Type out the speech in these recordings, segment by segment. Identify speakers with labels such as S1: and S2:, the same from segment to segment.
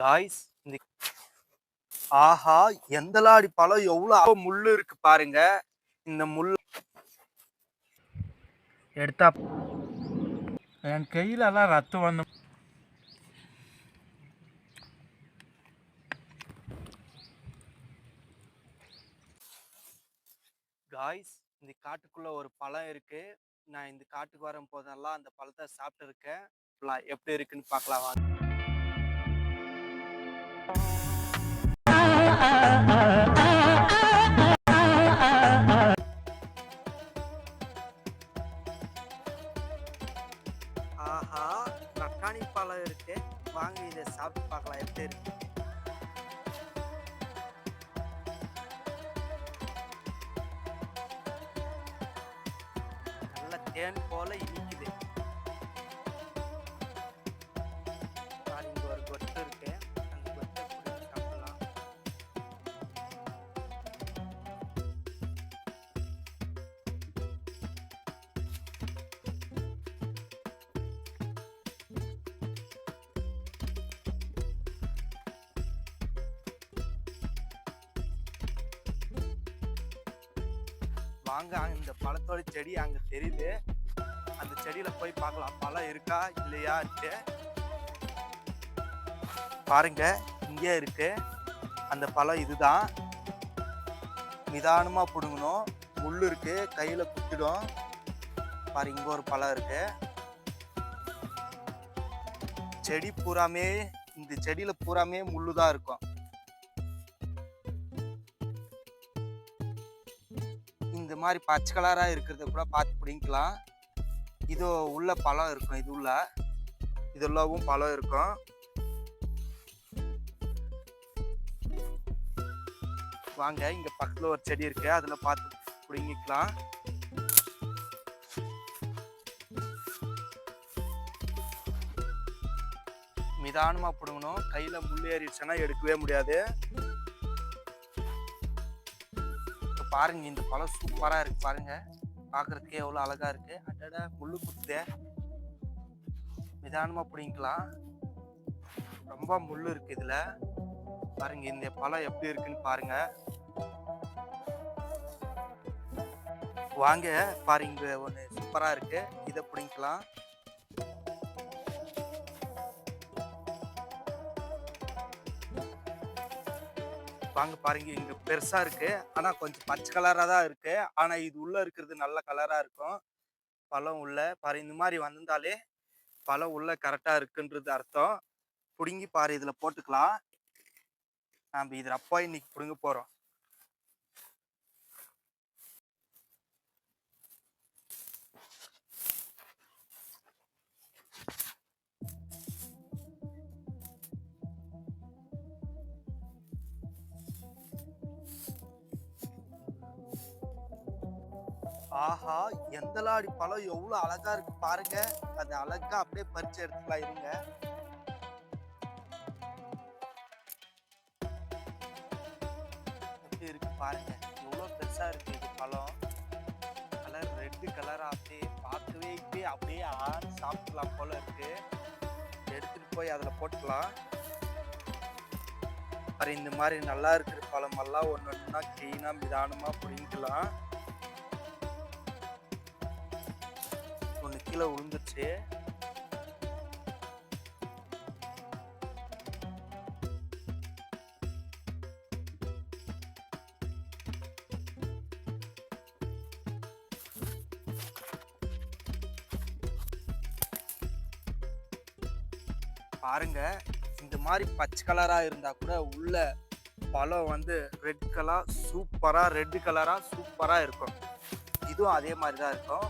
S1: Guys இந்த ஆஹா எந்தலாடி பழம் எவ்வளவு முள்ளு இருக்கு பாருங்க. இந்த முள்
S2: எடுத்தா என் கையிலலாம் ரத்தம் வந்து
S1: காய்ஸ் இந்த காட்டுக்குள்ள ஒரு பழம் இருக்கு. நான் இந்த காட்டுக்கு வரும் போதெல்லாம் அந்த பழத்தை சாப்பிட்டு இருக்கேன் எப்படி இருக்குன்னு பார்க்கலாம் வாங்க. ஆஹா தக்காளி பழம் இருக்கு. வாங்க இதை சாப்பிட்டு பார்க்கலாம். எப்படி இருக்கு? நல்ல தேன் போல வாங்க. இந்த பழத்தோட செடி அங்க தெரியுது. அந்த செடியில போய் பார்க்கலாம். பழம் இருக்கா? இல்லையா? இருக்கு. பாருங்க. இங்கே இருக்கு. அந்த பழம் இதுதான். நிதானமா பிடுங்கணும். முள் இருக்கு. கையில குத்திடும். பாரு இங்க ஒரு பழம் இருக்கு. செடி பூராமே இந்த செடியில பூராமே முள்ளு தான் இருக்கும். மாதிரி பச்சை கலராக இருக்கிறத கூட பார்த்து பிடிங்கிக்கலாம். இது உள்ள பழம் இருக்கும் இது உள்ள. இது உள்ளவும் பழம் இருக்கும். வாங்க இங்கே பக்கத்தில் ஒரு செடி இருக்கு அதில் பார்த்து பிடுங்கிக்கலாம். நிதானமாக பிடுங்கணும். கையில் முள் ஏறிடுச்சுன்னா எடுக்கவே முடியாது. பாருங்க இந்த பழம் சூப்பராக இருக்கு பாருங்க. பார்க்கறதுக்கே எவ்வளோ அழகாக இருக்கு. அடடா முள்ளு குத்துதே. நிதானமாக பிடிங்கிக்கலாம். ரொம்ப முள் இருக்கு இதில். பாருங்க இந்த பழம் எப்படி இருக்குன்னு பாருங்க. வாங்க பாருங்க ஒன்று சூப்பராக இருக்கு. இதை பிடிங்கிக்கலாம். வாங்க பாருங்க இங்க பெருசா இருக்கு. ஆனா கொஞ்சம் பச்சை கலரா தான் இருக்கு. ஆனா இது உள்ள இருக்கிறது நல்ல கலரா இருக்கும். பழம் உள்ள. பாரு இந்த மாதிரி வந்திருந்தாலே பழம் உள்ள கரெக்டா இருக்குன்றது அர்த்தம். பிடுங்கி பாரு இதுல போட்டுக்கலாம். நாம் இதுல அப்பா இன்னைக்கு பிடுங்க போறோம். ஆஹா எந்தலாடி பழம் எவ்வளவு அழகா இருக்கு பாருங்க. அது அழகா அப்படியே பறிச்சு எடுத்துக்கலாம் இருங்க எப்படி இருக்கு பாருங்க. எவ்வளவு பெருசா இருக்கு இது பழம். கலர் ரெட்டு கலரா அப்படியே பார்க்கவே அப்படியே ஆறு சாப்பிடலாம் போல இருக்கு. எடுத்துட்டு போய் அதுல போட்டுக்கலாம். அப்புறம் இந்த மாதிரி நல்லா இருக்கிற பழமெல்லாம் ஒன்று ஒன்றுனா க்ளீனாக நிதானமாக பிடிங்கிக்கலாம். கீழே விழுந்துருச்சு. பாருங்க இந்த மாதிரி பச்சை கலராக இருந்தால் கூட உள்ள பழம் வந்து ரெட் கலர் சூப்பராக ரெட் கலராக சூப்பராக இருக்கும். இதுவும் அதே மாதிரி தான் இருக்கும்.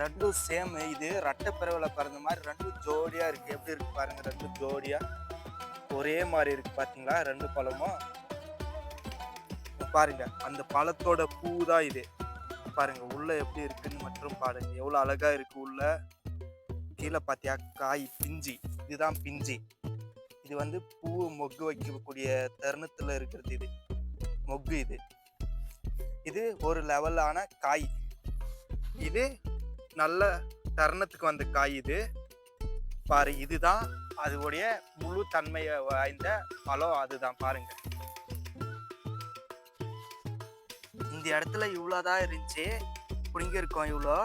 S1: ரெண்டும் சேம் இது ரெட்டை பிறவில பிறந்த மாதிரி ரெண்டும் ஜோடியாக இருக்குது எப்படி இருக்கு பாருங்கள் ரெண்டும் ஜோடியாக ஒரே மாதிரி இருக்குது பார்த்தீங்களா ரெண்டு பழமும். பாருங்கள் அந்த பழத்தோட பூ தான் இது. பாருங்கள் உள்ளே எப்படி இருக்குன்னு மட்டும் பாருங்கள் எவ்வளோ அழகாக இருக்குது உள்ளே. கீழே பார்த்தியா காய் பிஞ்சி. இதுதான் பிஞ்சி. இது வந்து பூ மொக்கு வைக்கக்கூடிய தருணத்தில் இருக்கிறது இது. மொக்கு இது. இது ஒரு லெவலான காய். இது நல்ல தருணத்துக்கு வந்த காய் இது. பாரு இதுதான் அதோடைய முழு தன்மையை வாய்ந்த பழம் அதுதான் பாருங்க. இந்த இடத்துல இவ்வளோதான் இருந்துச்சு. பிடுங்கியிருக்கோம் இவ்வளோ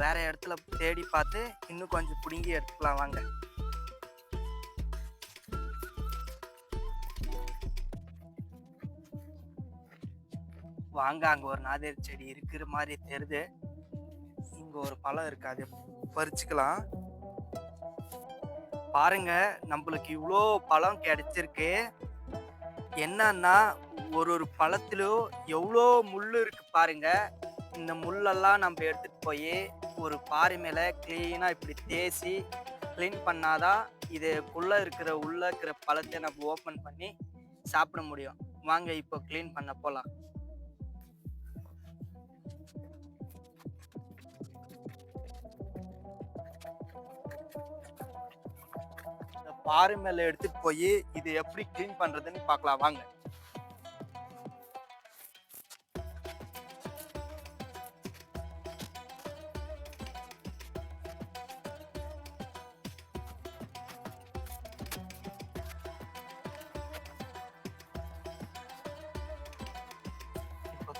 S1: வேற இடத்துல தேடி பார்த்து இன்னும் கொஞ்சம் பிடுங்கி எடுத்துக்கலாம் வாங்க. வாங்க அங்கே ஒரு நாதேரி செடி இருக்கிற மாதிரி தெரியுது. இங்க ஒரு பழம் இருக்கு அதை பறிச்சுக்கலாம். பாருங்க நம்மளுக்கு இவ்வளோ பழம் கிடைச்சிருக்கு. என்னன்னா ஒரு ஒரு பழத்திலும் எவ்வளோ முள் இருக்கு பாருங்க. இந்த முள்ளெல்லாம் நம்ம எடுத்துட்டு போய் ஒரு பாறை மேலே க்ளீனாக இப்படி தேசி க்ளீன் பண்ணாதான் இதுக்குள்ளே இருக்கிற உள்ளே இருக்கிற பழத்தை நம்ம ஓப்பன் பண்ணி சாப்பிட முடியும். வாங்க இப்போ க்ளீன் பண்ண போகலாம் பாறை மேல எடுத்துட்டு போய் இது எப்படி க்ளீன் பண்றதுன்னு பார்க்கலாம் வாங்க.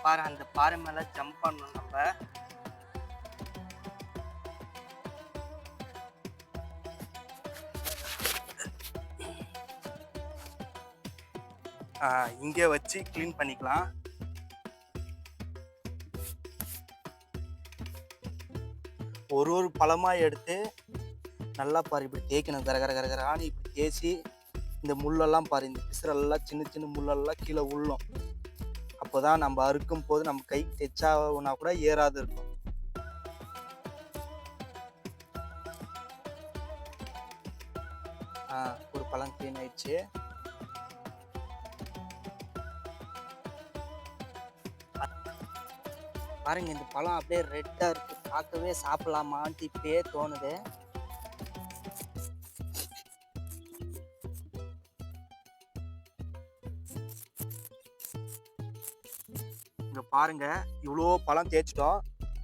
S1: பாரு அந்த பாறை மேல ஜம்ப் பண்ணணும் நம்ம. இங்கே வச்சு க்ளீன் பண்ணிக்கலாம். ஒரு ஒரு பழமாக எடுத்து நல்லா பாரு இப்படி தேய்க்கணும். கர கர கர இப்படி தேய்ச்சி இந்த முள்ளெல்லாம் பாரு இந்த பிசுறெல்லாம் சின்ன சின்ன முள்ளெல்லாம் கீழே உள்ளும் அப்போதான் நம்ம அறுக்கும் போது நம்ம கை தைச்சாவுனா கூட ஏறாது இருக்கும். பாருங்க இந்த பழம் அப்படியே ரெட்டாக இருக்கு. பார்க்கவே சாப்பிடலாமான்ட்டு இப்பயே தோணுது. இங்க பாருங்க இவ்வளோ பழம் தேய்ச்சிட்டோம்.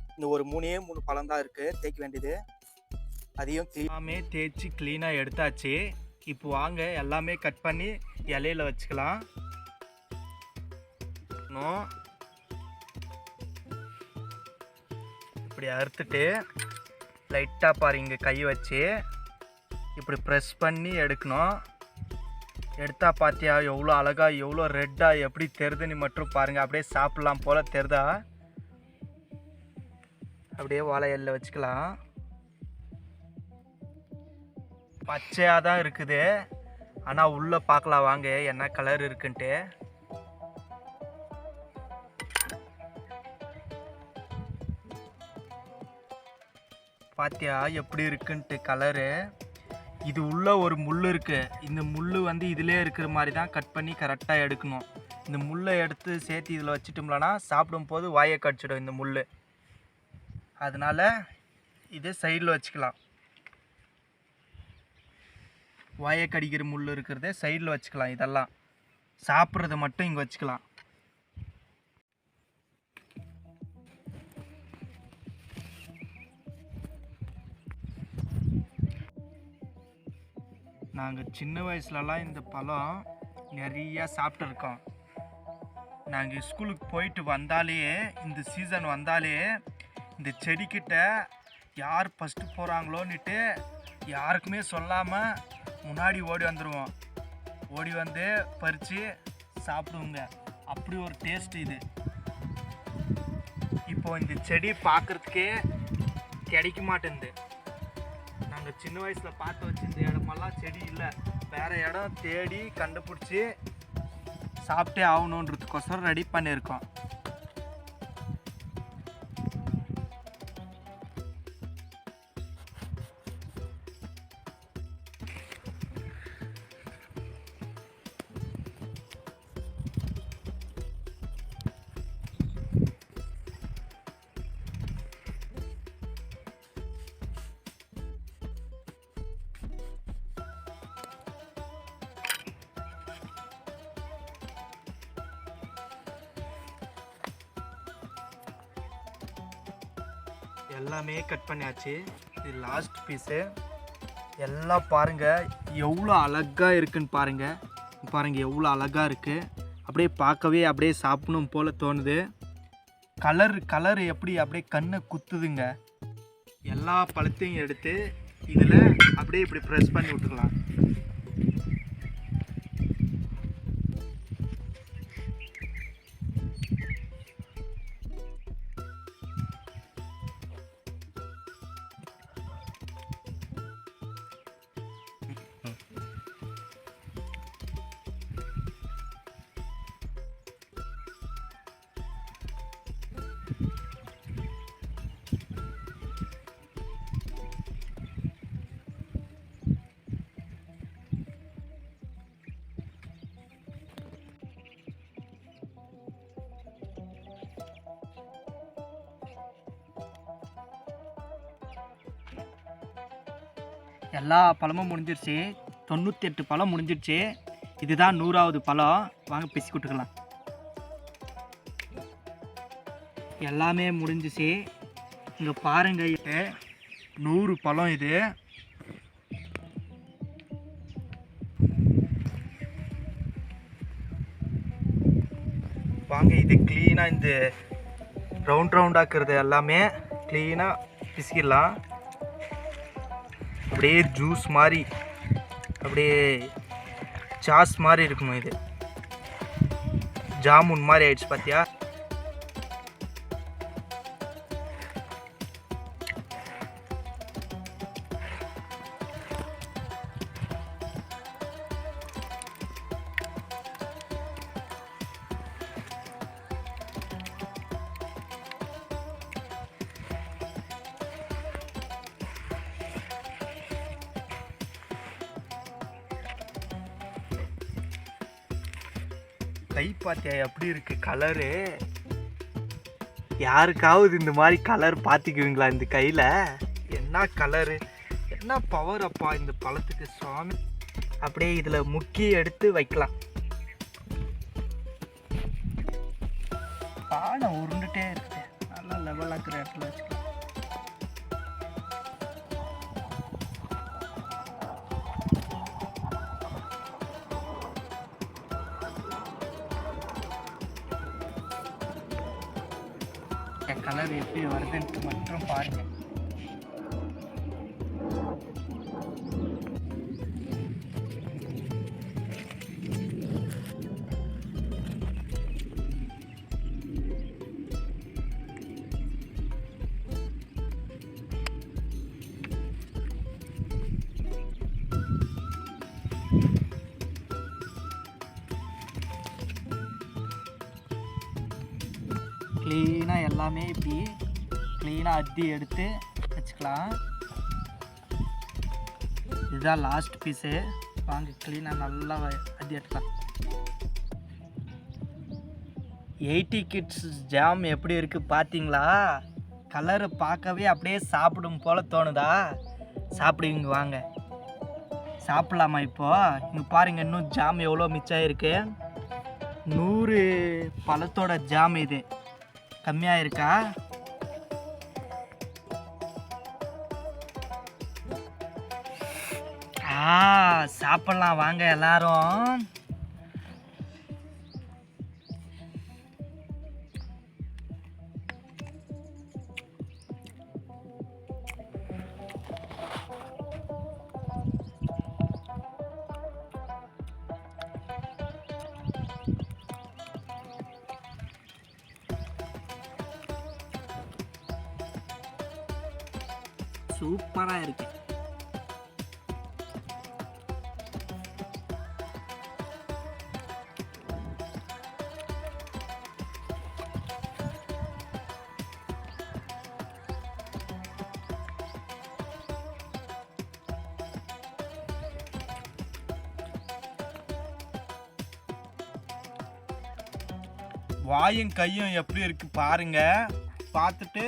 S1: இந்த ஒரு மூணே மூணு பழம் தான் இருக்கு. தேய்க்க வேண்டியது. அதையும் clean-
S2: எல்லாமே தேய்ச்சி க்ளீனாக எடுத்தாச்சு. இப்போ வாங்க எல்லாமே கட் பண்ணி இலையில வச்சுக்கலாம். இன்னும் இப்படி அறுத்துட்டு லைட்டாக பாரு இங்கே கை வச்சு. இப்படி ப்ரெஸ் பண்ணி எடுக்கணும். எடுத்தால் பார்த்தியா எவ்வளோ அழகா எவ்வளோ ரெட்டாக எப்படி தெரிதுன்னு மட்டும் பாருங்கள் அப்படியே சாப்பிட்லாம் போல் தெரிதா? அப்படியே வாழை எல்ல வச்சுக்கலாம். பச்சையாக தான் இருக்குது. ஆனால் உள்ளே பார்க்கலாம். வாங்க என்ன கலர் இருக்குன்ட்டு. பாத்தியா எப்படி இருக்குன்ட்டு கலரு இது உள்ள ஒரு முள் இருக்குது இந்த முள் வந்து இதிலே இருக்கிற மாதிரி தான் கட் பண்ணி கரெக்டாக எடுக்கணும். இந்த முள்ளை எடுத்து சேர்த்து இதில் வச்சுட்டோம்லனா சாப்பிடும் போது வாயை கடிச்சிடும் இந்த முள் அதனால இதை சைடில் வச்சுக்கலாம். வாயை கடிக்கிற முள் இருக்கிறத சைடில் வச்சுக்கலாம் இதெல்லாம். சாப்பிட்றத மட்டும் இங்கே வச்சுக்கலாம். நாங்கள் சின்ன வயசுலலாம் இந்த பழம் நிறையா சாப்பிட்ருக்கோம் நாங்கள் ஸ்கூலுக்கு போயிட்டு வந்தாலே இந்த சீசன் வந்தாலே இந்த செடிக்கிட்ட யார் ஃபஸ்ட்டு போகிறாங்களோன்னுட்டு யாருக்குமே சொல்லாமல் முன்னாடி ஓடி வந்துடுவோம் ஓடி வந்து பறித்து சாப்பிடுவோங்க. அப்படி ஒரு டேஸ்ட் இது. இப்போது இந்த செடி பார்க்குறதுக்கே கிடைக்க மாட்டேங்குது நாங்கள் சின்ன வயசில் பார்த்து வச்சிருந்த இடமெல்லாம் செடி இல்லை. வேற இடம் தேடி கண்டுபிடிச்சி சாப்பிட்டே ஆகணுன்றதுக்கோசரம் ரெடி பண்ணியிருக்கோம். எல்லாமே கட் பண்ணியாச்சு. இது லாஸ்ட் பீஸு எல்லாம் பாருங்கள் எவ்வளோ அழகாக இருக்குன்னு பாருங்கள் பாருங்கள் எவ்வளோ அழகாக இருக்குது அப்படியே பார்க்கவே அப்படியே சாப்பிடணும் போல் தோணுது. கலர் கலர் எப்படி அப்படியே கண்ணை குத்துதுங்க. எல்லா பழத்தையும் எடுத்து இதில் அப்படியே இப்படி ப்ரெஸ் பண்ணி விட்டுக்கலாம். எல்லா பழமும் முடிஞ்சிருச்சு. தொண்ணூற்றி எட்டு பழம் முடிஞ்சிருச்சு. இதுதான் நூறாவது பழம். வாங்க பிசி கொடுக்கலாம் எல்லாமே முடிஞ்சிச்சு. இங்கே பாருங்க இது நூறு பழம் இது. வாங்க இது க்ளீனாக இந்த ரவுண்ட் ரவுண்டாக்குறது எல்லாமே க்ளீனாக பிசிக்கிடலாம். அப்படியே ஜூஸ் மாதிரி அப்படியே சாஸ் மாதிரி இருக்கணும் இது? ஜாமுன் மாதிரி ஆயிடுச்சு பார்த்தியா கை பார்த்தியா எப்படி இருக்கு கலரு யாருக்காவது இந்த மாதிரி கலர் பார்த்துக்குவீங்களா இந்த கையில்? என்ன கலரு என்ன பவர் அப்பா இந்த பழத்துக்கு சுவாமி? அப்படியே இதில் முக்கி எடுத்து வைக்கலாம். பானை உருண்டுட்டே இருக்கு. நல்லா லெவலாக்குற இடத்துல வச்சுக்கலாம். எப்படி வருதுன்ட்டு மட்டும் பாருங்க. க்ளீனாக எல்லாமே இப்படி க்ளீனாக அத்தி எடுத்து வச்சுக்கலாம். இதுதான் லாஸ்ட் பீஸு வாங்க க்ளீனாக நல்லா வ- அத்தி எடுக்கலாம். எயிட்டி கிட்ஸ் ஜாம் எப்படி இருக்குது பார்த்தீங்களா? கலரை பார்க்கவே அப்படியே சாப்பிடும் போல் தோணுதா? சாப்பிடுவீங்க வாங்க. சாப்பிட்லாமா இப்போது இங்கே பாருங்கள் இன்னும் ஜாம் எவ்வளோ மிச்சம் இருக்கு? நூறு பழத்தோட ஜாம் இது. கம்மியாக இருக்கா? ஆ சாப்பிட்லாம். வாங்க எல்லாரும். சூப்பராக இருக்கு. வாயும் கையும் எப்படி இருக்கு பாருங்க. பார்த்துட்டு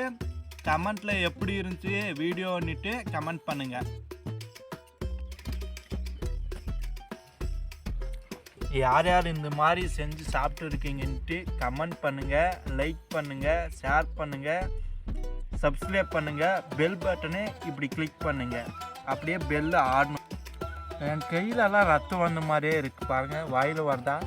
S2: கமெண்ட்ல எப்படி இருந்துச்சு வீடியோன்னுட்டு கமெண்ட் பண்ணுங்க. யார் யார் இந்த மாதிரி செஞ்சு சாப்பிட்டு இருக்கீங்கன்ட்டு கமெண்ட் பண்ணுங்க லைக் பண்ணுங்க ஷேர் பண்ணுங்க சப்ஸ்கிரைப் பண்ணுங்க பெல் பட்டனு இப்படி கிளிக் பண்ணுங்க. அப்படியே பெல்லு ஆடணும். என் கையிலலாம் ரத்தம் வந்த மாதிரியே இருக்குது பாருங்கள் வாயில் வரதா?